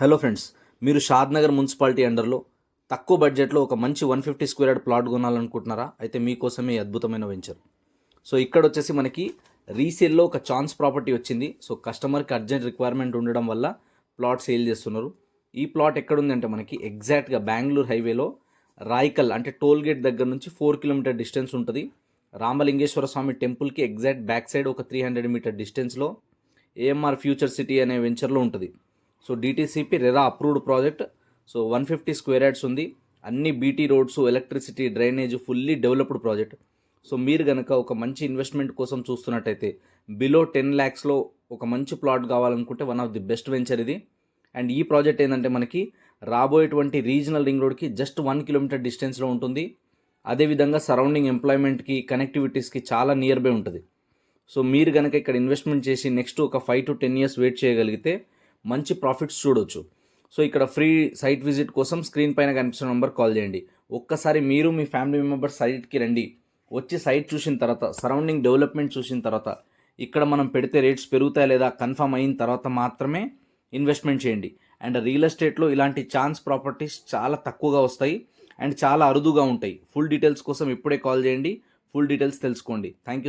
Hello friends మీరు Shadnagar municipality అండర్లో తక్కువ బడ్జెట్లో ఒక మంచి one fifty square yard plot కొనాలనుకుంటున్నారా? అయితే మీకోసమే అద్భుతమైన వెంచర్. సో ఇక్కడ వచ్చేసి మనకి రీసేల్లో ఒక ఛాన్స్ ప్రాపర్టీ వచ్చింది. సో కస్టమర్కి అర్జెంట్ రిక్వైర్మెంట్ ఉండడం వల్ల ప్లాట్ సేల్ చేస్తున్నారు. ఈ ప్లాట్ ఎక్కడుందంటే మనకి ఎగ్జాక్ట్గా బెంగళూరు హైవేలో రాయికల్ అంటే టోల్ గేట్ దగ్గర నుంచి ఫోర్ కిలోమీటర్ డిస్టెన్స్ ఉంటుంది. రామలింగేశ్వర స్వామి టెంపుల్కి ఎగ్జాక్ట్ బ్యాక్ సైడ్ ఒక త్రీ హండ్రెడ్ మీటర్ డిస్టెన్స్లో ఏఎంఆర్ ఫ్యూచర్ సిటీ అనే వెంచర్లో ఉంటుంది. So DTCP RERA approved project so one fifty square yards ఉంది. అన్ని BT roads electricity drainage fully developed project so మీరు కనుక ఒక మంచి ఇన్వెస్ట్మెంట్ కోసం చూస్తున్నట్టయితే బిలో టెన్ ల్యాక్స్లో ఒక మంచి ప్లాట్ కావాలనుకుంటే one of the best venture ఇది. అండ్ ఈ ప్రాజెక్ట్ ఏంటంటే మనకి రాబోయేటువంటి రీజనల్ రింగ్ రోడ్కి జస్ట్ వన్ కిలోమీటర్ డిస్టెన్స్లో ఉంటుంది. అదేవిధంగా సరౌండింగ్ ఎంప్లాయ్మెంట్కి కనెక్టివిటీస్కి చాలా నియర్ బై ఉంటుంది. సో మీరు కనుక ఇక్కడ ఇన్వెస్ట్మెంట్ చేసి నెక్స్ట్ ఒక five to ten years wait చేయగలిగితే మంచి ప్రాఫిట్స్ చూడొచ్చు. సో ఇక్కడ ఫ్రీ సైట్ విజిట్ కోసం స్క్రీన్ పైన కనిపిస్తున్న నెంబర్ కాల్ చేయండి. ఒక్కసారి మీరు మీ ఫ్యామిలీ మెంబర్స్ సైట్కి రండి. వచ్చి సైట్ చూసిన తర్వాత సరౌండింగ్ డెవలప్మెంట్ చూసిన తర్వాత ఇక్కడ మనం పెడితే రేట్స్ పెరుగుతాయా లేదా కన్ఫర్మ్ అయిన తర్వాత మాత్రమే ఇన్వెస్ట్మెంట్ చేయండి. అండ్ రియల్ ఎస్టేట్లో ఇలాంటి ఛాన్స్ ప్రాపర్టీస్ చాలా తక్కువగా వస్తాయి అండ్ చాలా అరుదుగా ఉంటాయి. ఫుల్ డీటెయిల్స్ కోసం ఇప్పుడే కాల్ చేయండి. ఫుల్ డీటెయిల్స్ తెలుసుకోండి. Thank you